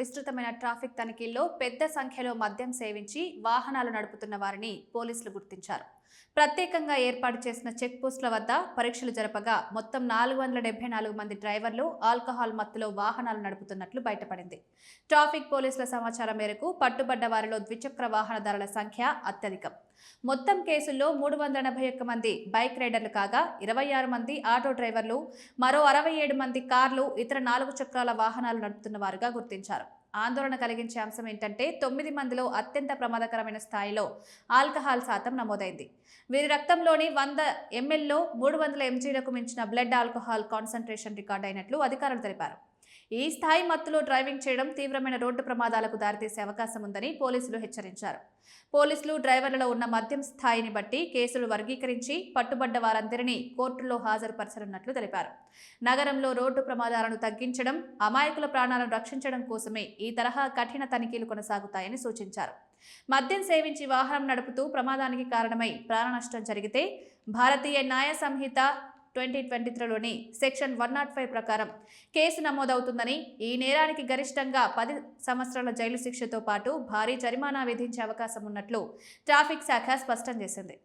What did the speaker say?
విస్తృతమైన ట్రాఫిక్ తనిఖీల్లో పెద్ద సంఖ్యలో మద్యం సేవించి వాహనాలు నడుపుతున్న వారిని పోలీసులు గుర్తించారు. ప్రత్యేకంగా ఏర్పాటు చేసిన చెక్ పోస్టుల వద్ద పరీక్షలు జరపగా మొత్తం నాలుగు వందల డెబ్బై నాలుగు మంది డ్రైవర్లు ఆల్కహాల్ మత్తులో వాహనాలు నడుపుతున్నట్లు బయటపడింది. ట్రాఫిక్ పోలీసుల సమాచారం మేరకు పట్టుబడ్డ వారిలో ద్విచక్ర వాహనదారుల సంఖ్య అత్యధికం. మొత్తం కేసుల్లో మూడు వందల ఎనభై ఒక్క మంది బైక్ రైడర్లు కాగా ఇరవై ఆరు మంది ఆటో డ్రైవర్లు మరో అరవై ఏడు మంది కార్లు ఇతర నాలుగు చక్రాల వాహనాలు నడుపుతున్న వారుగా గుర్తించారు. ఆందోళన కలిగించే అంశం ఏంటంటే తొమ్మిది మందిలో అత్యంత ప్రమాదకరమైన స్థాయిలో ఆల్కహాల్ శాతం నమోదైంది. వీరి రక్తంలోని వంద ఎంఎల్లో మూడు వందల ఎంజీలకు మించిన బ్లడ్ ఆల్కహాల్ కాన్సన్ట్రేషన్ రికార్డ్ అయినట్లు అధికారులు తెలిపారు. ఈ స్థాయి మత్తులో డ్రైవింగ్ చేయడం తీవ్రమైన రోడ్డు ప్రమాదాలకు దారితీసే అవకాశం ఉందని పోలీసులు హెచ్చరించారు. పోలీసులు డ్రైవర్లలో ఉన్న మద్యం స్థాయిని బట్టి కేసులు వర్గీకరించి పట్టుబడ్డ వారందరినీ కోర్టులో హాజరుపరచనున్నట్లు తెలిపారు. నగరంలో రోడ్డు ప్రమాదాలను తగ్గించడం అమాయకుల ప్రాణాలను రక్షించడం కోసమే ఈ తరహా కఠిన తనిఖీలు కొనసాగుతాయని సూచించారు. మద్యం సేవించి వాహనం నడుపుతూ ప్రమాదానికి కారణమై ప్రాణ నష్టం జరిగితే భారతీయ న్యాయ సంహిత ట్వంటీ ట్వంటీ త్రీలోని సెక్షన్ వన్ నాట్ ఫైవ్ ప్రకారం కేసు నమోదవుతుందని ఈ నేరానికి గరిష్టంగా పది సంవత్సరాల జైలు శిక్షతో పాటు భారీ జరిమానా విధించే అవకాశం ఉన్నట్లు ట్రాఫిక్ శాఖ స్పష్టం చేసింది.